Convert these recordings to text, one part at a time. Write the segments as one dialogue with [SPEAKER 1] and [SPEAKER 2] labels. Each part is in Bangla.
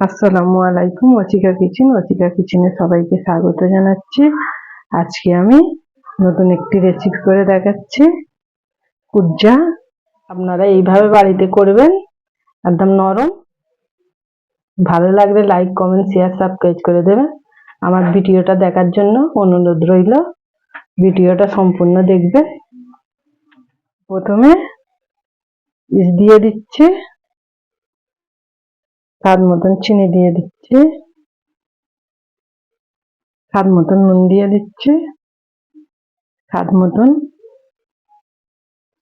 [SPEAKER 1] আসসালামু আলাইকুম অচিকা কিচেন অচিকা কিচেনে সবাইকে স্বাগত জানাচ্ছি। আজকে আমি নতুন একটি রেসিপি করে দেখাচ্ছি। কুজ্জা আপনারা এইভাবে বাড়িতে করবেন, একদম নরম। ভালো লাগলে লাইক কমেন্ট শেয়ার সাবস্ক্রাইব করে দেবেন। আমার ভিডিওটা দেখার জন্য অনুরোধ রইল। ভিডিওটা সম্পূর্ণ দেখবেন। প্রথমে ইস দিয়ে দিচ্ছি। স্বাদ মতন চিনি দিয়ে দিচ্ছি। স্বাদ মতন নুন দিয়ে দিচ্ছি। স্বাদ মতন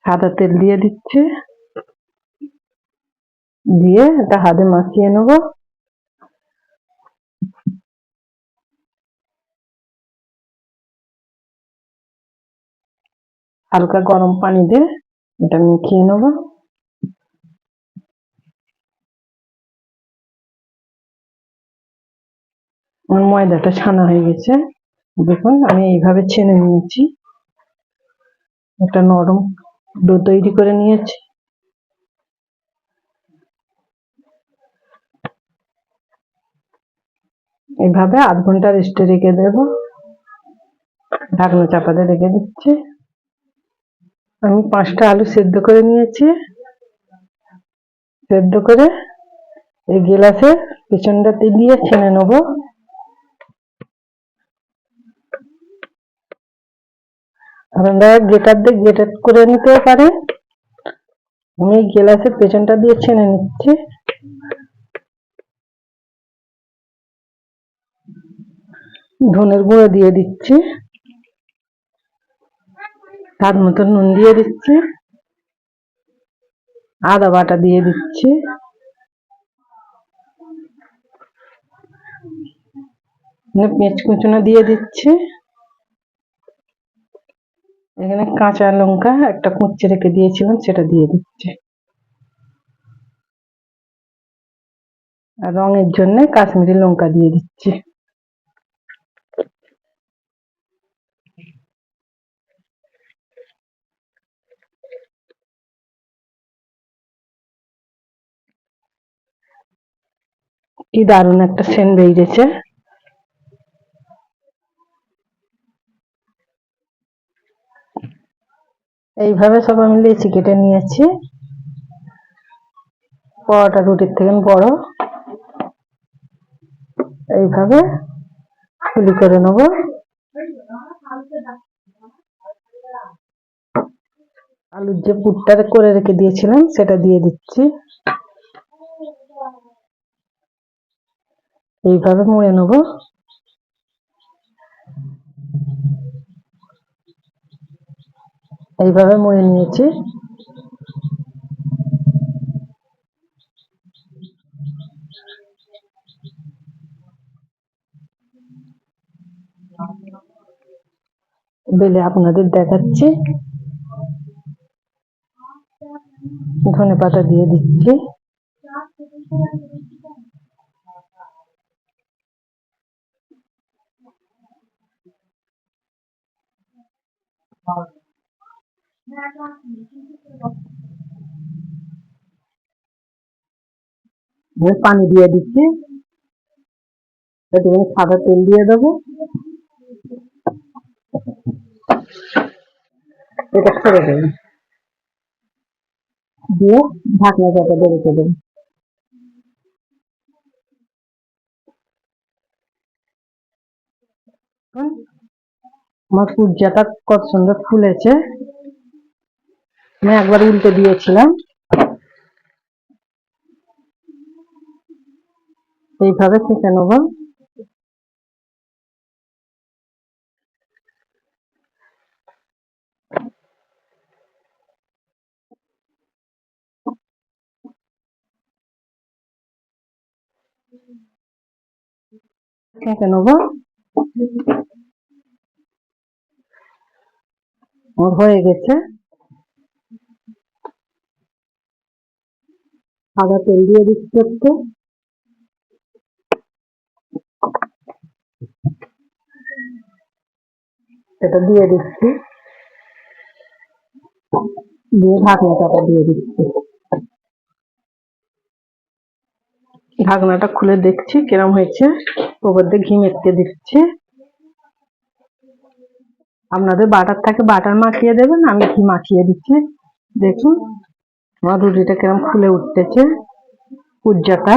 [SPEAKER 1] সাদা তেল দিয়ে দিচ্ছি। দিয়ে এটা হাতে মাখিয়ে নেব। হালকা গরম পানি দিয়ে এটা মিখিয়ে নেব। আমার ময়দাটা ছানা হয়ে গেছে। দেখুন, আমি এইভাবে ছেনে নিয়েছি। একটা নরম ডো তৈরি করে নিয়েছি। এইভাবে আধ ঘণ্টা রেস্টে রেখে দেব। ঢাকনা চাপাতে রেখে দিচ্ছি। আমি পাঁচটা আলু সেদ্ধ করে নিয়েছি। সেদ্ধ করে এই গেলাসে পেছনটাতে দিয়ে ছেনে নেব। আপনারা গ্রেটার দিয়ে গ্রেটার করে নিতেও পারেন আমি গ্লাসের পেছনটা দিয়ে ছেনে নিচ্ছি। ধনের গুঁড়ো দিয়ে দিচ্ছি। স্বাদ মতো নুন দিয়ে দিচ্ছি। আদা বাটা দিয়ে দিচ্ছি। পেঁচ কুচনো দিয়ে দিচ্ছি। এখানে কাঁচা লঙ্কা একটা কুচে রেখে দিয়েছিলাম সেটা দিয়ে দিচ্ছি। আর রঙের জন্য কাশ্মীরি লঙ্কা দিয়ে দিচ্ছি। কি দারুণ একটা সেন বেরিয়েছে। এইভাবে সব আমি লেচি কেটে নিয়েছি। পরোটা রুটির থেকে বড়। এইভাবে ফুলি করে নেব। আলুর যে পুরটা করে রেখে দিয়েছিলাম, সেটা দিয়ে দিচ্ছি। এইভাবে মুড়ে নেব। এইভাবে মুড়ে নিয়েছি। বেলে আপনাদের দেখাচ্ছি। ধনে পাতা দিয়ে দিচ্ছি। পানি দিয়ে দিচ্ছি। একটুখানি সাদা তেল দিয়ে দেবো। এটা ছেড়ে দেবো। দিয়ে ঢাকনা চাপা দিয়ে আমার কত সুন্দর ফুলেছে। আমি একবার উল্টে দিয়েছিলাম। এইভাবে থেকে নেব। কেটে নেব। হয়ে গেছে। সাদা তেল দিয়ে দিচ্ছি একটু। এটা দিয়ে দিচ্ছি। দিয়ে ঢাকনাটা দিয়ে দিচ্ছি। ঢাকনাটা খুলে দেখছি কিরম হয়েছে। ওপর দিয়ে ঘি মেটকে দিচ্ছি। আপনাদের বাটার থাকে বাটার মাখিয়ে দেবেন, আমি ঘি মাখিয়ে দিচ্ছি। দেখুন। আমার রুটিটা কিরম ফুলে উঠতেছে? কুজ্জাটা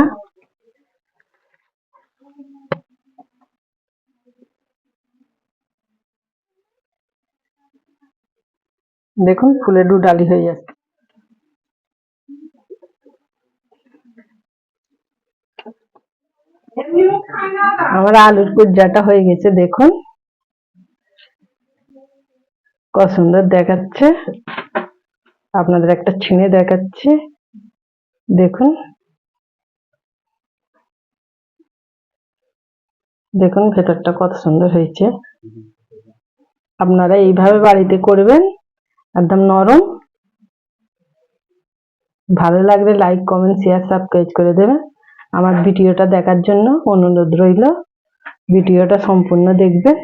[SPEAKER 1] দেখুন ফুলে ডু ডালি হয়ে যাচ্ছে। আমার আলুর কুজ্জাটা হয়ে গেছে, দেখুন। কত সুন্দর দেখাচ্ছে। আপনাদের একটা ছিনে দেখাচ্ছি। দেখুন। দেখুন ভেতরটা কত সুন্দর হয়েছে। আপনারা এইভাবে বাড়িতে করবেন, একদম নরম। ভালো লাগলে লাইক কমেন্ট শেয়ার সাবস্ক্রাইব করে দেবেন। আমার ভিডিওটা দেখার জন্য অনুরোধ রইল। ভিডিওটা সম্পূর্ণ দেখবেন।